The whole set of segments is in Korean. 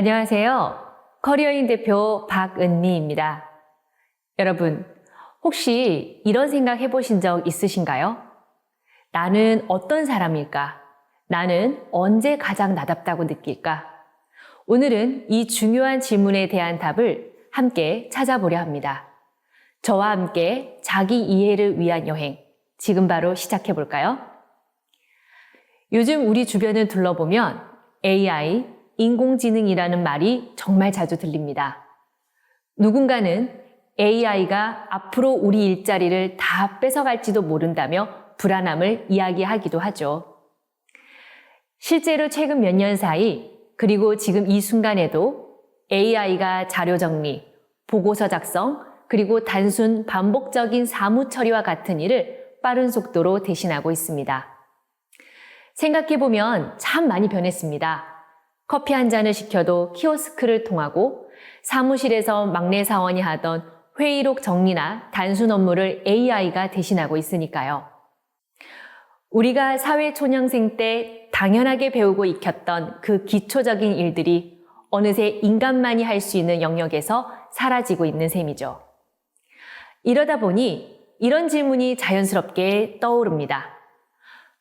안녕하세요. 커리어인 대표 박은미입니다. 여러분, 혹시 이런 생각 해보신 적 있으신가요? 나는 어떤 사람일까? 나는 언제 가장 나답다고 느낄까? 오늘은 이 중요한 질문에 대한 답을 함께 찾아보려 합니다. 저와 함께 자기 이해를 위한 여행, 지금 바로 시작해 볼까요? 요즘 우리 주변을 둘러보면 AI, 인공지능이라는 말이 정말 자주 들립니다. 누군가는 AI가 앞으로 우리 일자리를 다 뺏어갈지도 모른다며 불안함을 이야기하기도 하죠. 실제로 최근 몇 년 사이, 그리고 지금 이 순간에도 AI가 자료 정리, 보고서 작성, 그리고 단순 반복적인 사무 처리와 같은 일을 빠른 속도로 대신하고 있습니다. 생각해보면 참 많이 변했습니다. 커피 한 잔을 시켜도 키오스크를 통하고 사무실에서 막내 사원이 하던 회의록 정리나 단순 업무를 AI가 대신하고 있으니까요. 우리가 사회초년생 때 당연하게 배우고 익혔던 그 기초적인 일들이 어느새 인간만이 할 수 있는 영역에서 사라지고 있는 셈이죠. 이러다 보니 이런 질문이 자연스럽게 떠오릅니다.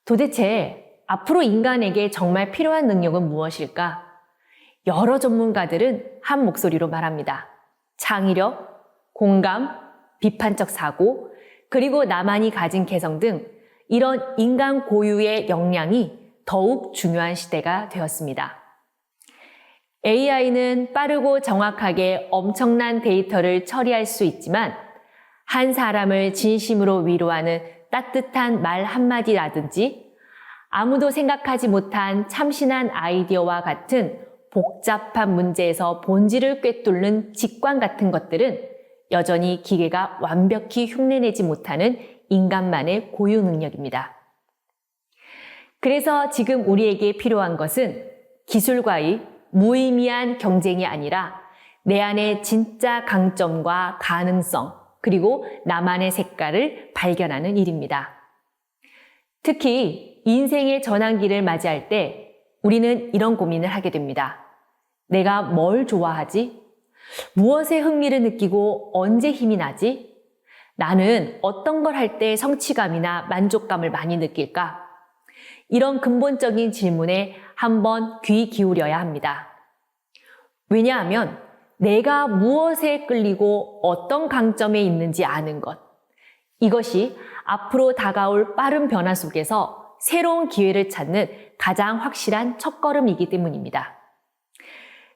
도대체 앞으로 인간에게 정말 필요한 능력은 무엇일까? 여러 전문가들은 한 목소리로 말합니다. 창의력, 공감, 비판적 사고, 그리고 나만이 가진 개성 등 이런 인간 고유의 역량이 더욱 중요한 시대가 되었습니다. AI는 빠르고 정확하게 엄청난 데이터를 처리할 수 있지만 한 사람을 진심으로 위로하는 따뜻한 말 한마디라든지 아무도 생각하지 못한 참신한 아이디어와 같은 복잡한 문제에서 본질을 꿰뚫는 직관 같은 것들은 여전히 기계가 완벽히 흉내내지 못하는 인간만의 고유 능력입니다. 그래서 지금 우리에게 필요한 것은 기술과의 무의미한 경쟁이 아니라 내 안의 진짜 강점과 가능성, 그리고 나만의 색깔을 발견하는 일입니다. 특히 인생의 전환기를 맞이할 때 우리는 이런 고민을 하게 됩니다. 내가 뭘 좋아하지? 무엇에 흥미를 느끼고 언제 힘이 나지? 나는 어떤 걸 할 때 성취감이나 만족감을 많이 느낄까? 이런 근본적인 질문에 한번 귀 기울여야 합니다. 왜냐하면 내가 무엇에 끌리고 어떤 강점에 있는지 아는 것. 이것이 앞으로 다가올 빠른 변화 속에서 새로운 기회를 찾는 가장 확실한 첫걸음이기 때문입니다.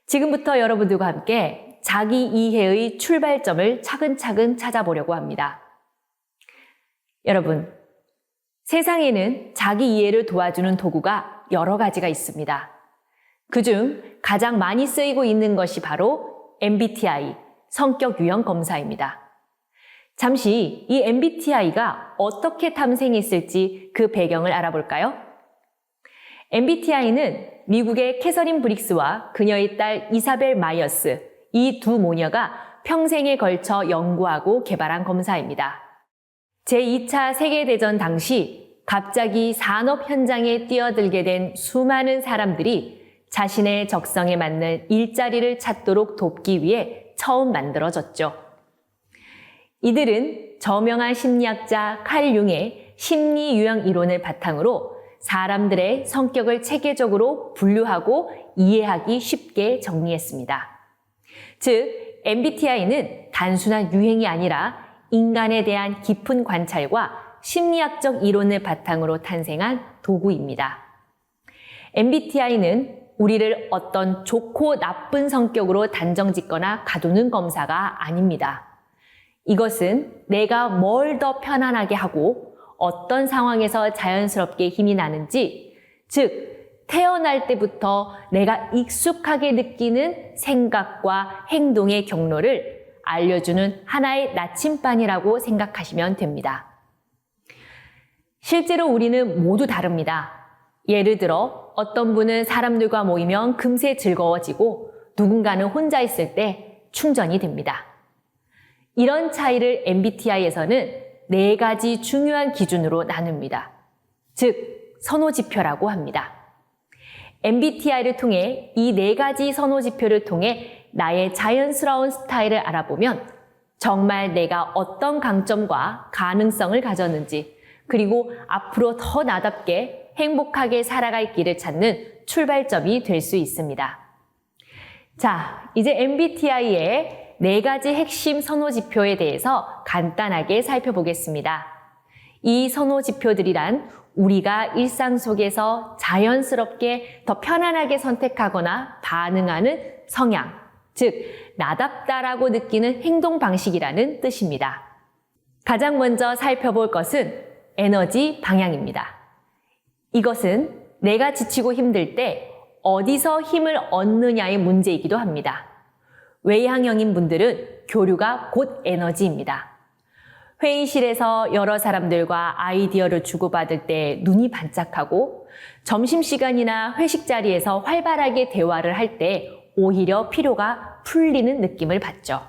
지금부터 여러분들과 함께 자기 이해의 출발점을 차근차근 찾아보려고 합니다. 여러분, 세상에는 자기 이해를 도와주는 도구가 여러 가지가 있습니다. 그중 가장 많이 쓰이고 있는 것이 바로 MBTI, 성격 유형 검사입니다. 잠시 이 MBTI가 어떻게 탐생했을지 그 배경을 알아볼까요? MBTI는 미국의 캐서린 브릭스와 그녀의 딸 이사벨 마이어스, 이 두 모녀가 평생에 걸쳐 연구하고 개발한 검사입니다. 제2차 세계대전 당시 갑자기 산업 현장에 뛰어들게 된 수많은 사람들이 자신의 적성에 맞는 일자리를 찾도록 돕기 위해 처음 만들어졌죠. 이들은 저명한 심리학자 칼 융의 심리 유형 이론을 바탕으로 사람들의 성격을 체계적으로 분류하고 이해하기 쉽게 정리했습니다. 즉, MBTI는 단순한 유행이 아니라 인간에 대한 깊은 관찰과 심리학적 이론을 바탕으로 탄생한 도구입니다. MBTI는 우리를 어떤 좋고 나쁜 성격으로 단정 짓거나 가두는 검사가 아닙니다. 이것은 내가 뭘 더 편안하게 하고 어떤 상황에서 자연스럽게 힘이 나는지, 즉, 태어날 때부터 내가 익숙하게 느끼는 생각과 행동의 경로를 알려주는 하나의 나침반이라고 생각하시면 됩니다. 실제로 우리는 모두 다릅니다. 예를 들어 어떤 분은 사람들과 모이면 금세 즐거워지고 누군가는 혼자 있을 때 충전이 됩니다. 이런 차이를 MBTI에서는 네 가지 중요한 기준으로 나눕니다. 즉, 선호 지표라고 합니다. MBTI를 통해 이 네 가지 선호 지표를 통해 나의 자연스러운 스타일을 알아보면 정말 내가 어떤 강점과 가능성을 가졌는지 그리고 앞으로 더 나답게 행복하게 살아갈 길을 찾는 출발점이 될 수 있습니다. 자, 이제 MBTI의 네 가지 핵심 선호 지표에 대해서 간단하게 살펴보겠습니다. 이 선호 지표들이란 우리가 일상 속에서 자연스럽게 더 편안하게 선택하거나 반응하는 성향, 즉, 나답다라고 느끼는 행동 방식이라는 뜻입니다. 가장 먼저 살펴볼 것은 에너지 방향입니다. 이것은 내가 지치고 힘들 때 어디서 힘을 얻느냐의 문제이기도 합니다. 외향형인 분들은 교류가 곧 에너지입니다. 회의실에서 여러 사람들과 아이디어를 주고받을 때 눈이 반짝하고 점심시간이나 회식 자리에서 활발하게 대화를 할 때 오히려 피로가 풀리는 느낌을 받죠.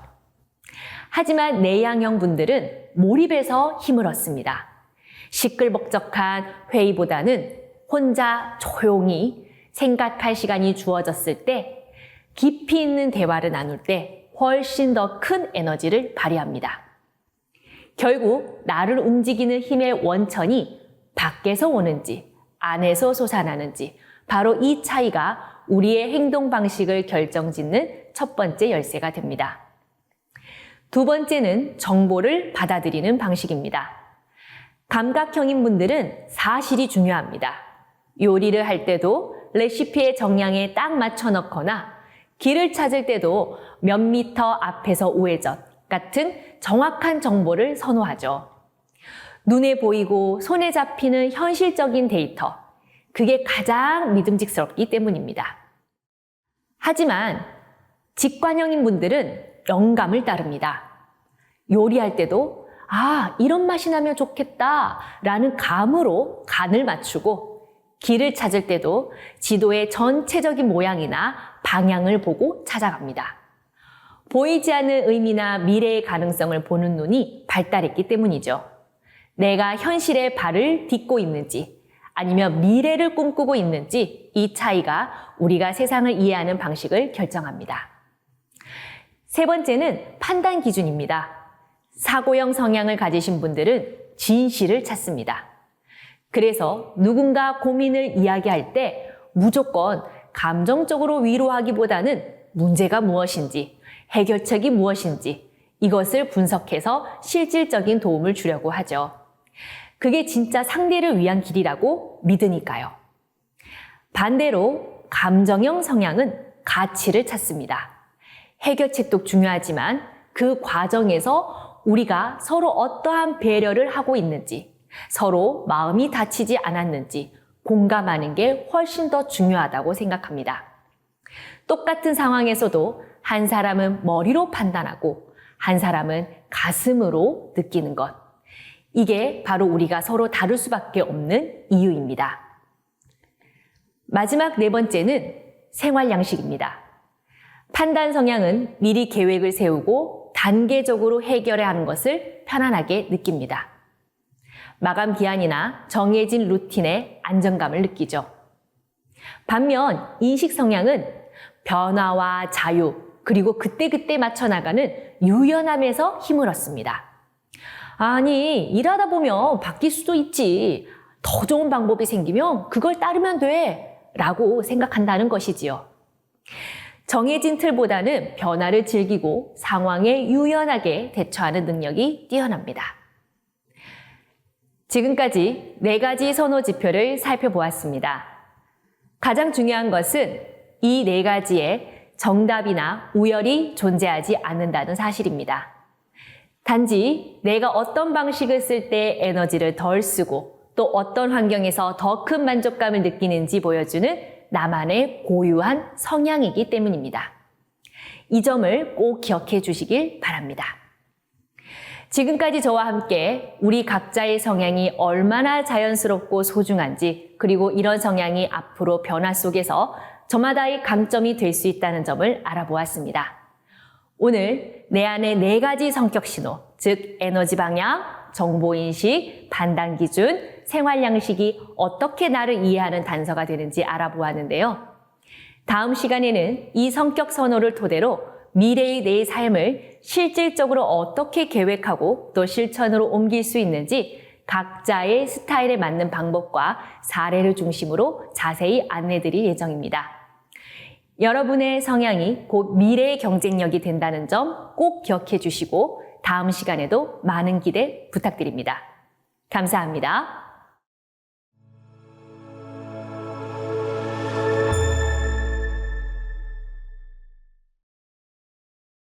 하지만 내향형 분들은 몰입해서 힘을 얻습니다. 시끌벅적한 회의보다는 혼자 조용히 생각할 시간이 주어졌을 때 깊이 있는 대화를 나눌 때 훨씬 더 큰 에너지를 발휘합니다. 결국 나를 움직이는 힘의 원천이 밖에서 오는지 안에서 솟아나는지 바로 이 차이가 우리의 행동 방식을 결정짓는 첫 번째 열쇠가 됩니다. 두 번째는 정보를 받아들이는 방식입니다. 감각형인 분들은 사실이 중요합니다. 요리를 할 때도 레시피의 정량에 딱 맞춰 넣거나 길을 찾을 때도 몇 미터 앞에서 우회전 같은 정확한 정보를 선호하죠. 눈에 보이고 손에 잡히는 현실적인 데이터. 그게 가장 믿음직스럽기 때문입니다. 하지만 직관형인 분들은 영감을 따릅니다. 요리할 때도 아, 이런 맛이 나면 좋겠다 라는 감으로 간을 맞추고 길을 찾을 때도 지도의 전체적인 모양이나 방향을 보고 찾아갑니다. 보이지 않는 의미나 미래의 가능성을 보는 눈이 발달했기 때문이죠. 내가 현실에 발을 딛고 있는지 아니면 미래를 꿈꾸고 있는지 이 차이가 우리가 세상을 이해하는 방식을 결정합니다. 세 번째는 판단 기준입니다. 사고형 성향을 가지신 분들은 진실을 찾습니다. 그래서 누군가 고민을 이야기할 때 무조건 감정적으로 위로하기보다는 문제가 무엇인지, 해결책이 무엇인지 이것을 분석해서 실질적인 도움을 주려고 하죠. 그게 진짜 상대를 위한 길이라고 믿으니까요. 반대로 감정형 성향은 가치를 찾습니다. 해결책도 중요하지만 그 과정에서 우리가 서로 어떠한 배려를 하고 있는지, 서로 마음이 다치지 않았는지 공감하는 게 훨씬 더 중요하다고 생각합니다. 똑같은 상황에서도 한 사람은 머리로 판단하고 한 사람은 가슴으로 느끼는 것. 이게 바로 우리가 서로 다를 수밖에 없는 이유입니다. 마지막 네 번째는 생활 양식입니다. 판단 성향은 미리 계획을 세우고 단계적으로 해결해야 하는 것을 편안하게 느낍니다. 마감 기한이나 정해진 루틴에 안정감을 느끼죠. 반면 인식 성향은 변화와 자유, 그리고 그때그때 맞춰 나가는 유연함에서 힘을 얻습니다. 아니, 일하다 보면 바뀔 수도 있지. 더 좋은 방법이 생기면 그걸 따르면 돼. 라고 생각한다는 것이지요. 정해진 틀보다는 변화를 즐기고 상황에 유연하게 대처하는 능력이 뛰어납니다. 지금까지 네 가지 선호 지표를 살펴보았습니다. 가장 중요한 것은 이 네 가지에 정답이나 우열이 존재하지 않는다는 사실입니다. 단지 내가 어떤 방식을 쓸 때 에너지를 덜 쓰고 또 어떤 환경에서 더 큰 만족감을 느끼는지 보여주는 나만의 고유한 성향이기 때문입니다. 이 점을 꼭 기억해 주시길 바랍니다. 지금까지 저와 함께 우리 각자의 성향이 얼마나 자연스럽고 소중한지 그리고 이런 성향이 앞으로 변화 속에서 저마다의 강점이 될 수 있다는 점을 알아보았습니다. 오늘 내 안의 네 가지 성격 신호, 즉 에너지 방향, 정보 인식, 판단 기준, 생활 양식이 어떻게 나를 이해하는 단서가 되는지 알아보았는데요. 다음 시간에는 이 성격 선호를 토대로 미래의 내 삶을 실질적으로 어떻게 계획하고 또 실천으로 옮길 수 있는지 각자의 스타일에 맞는 방법과 사례를 중심으로 자세히 안내 드릴 예정입니다. 여러분의 성향이 곧 미래의 경쟁력이 된다는 점 꼭 기억해 주시고 다음 시간에도 많은 기대 부탁드립니다. 감사합니다.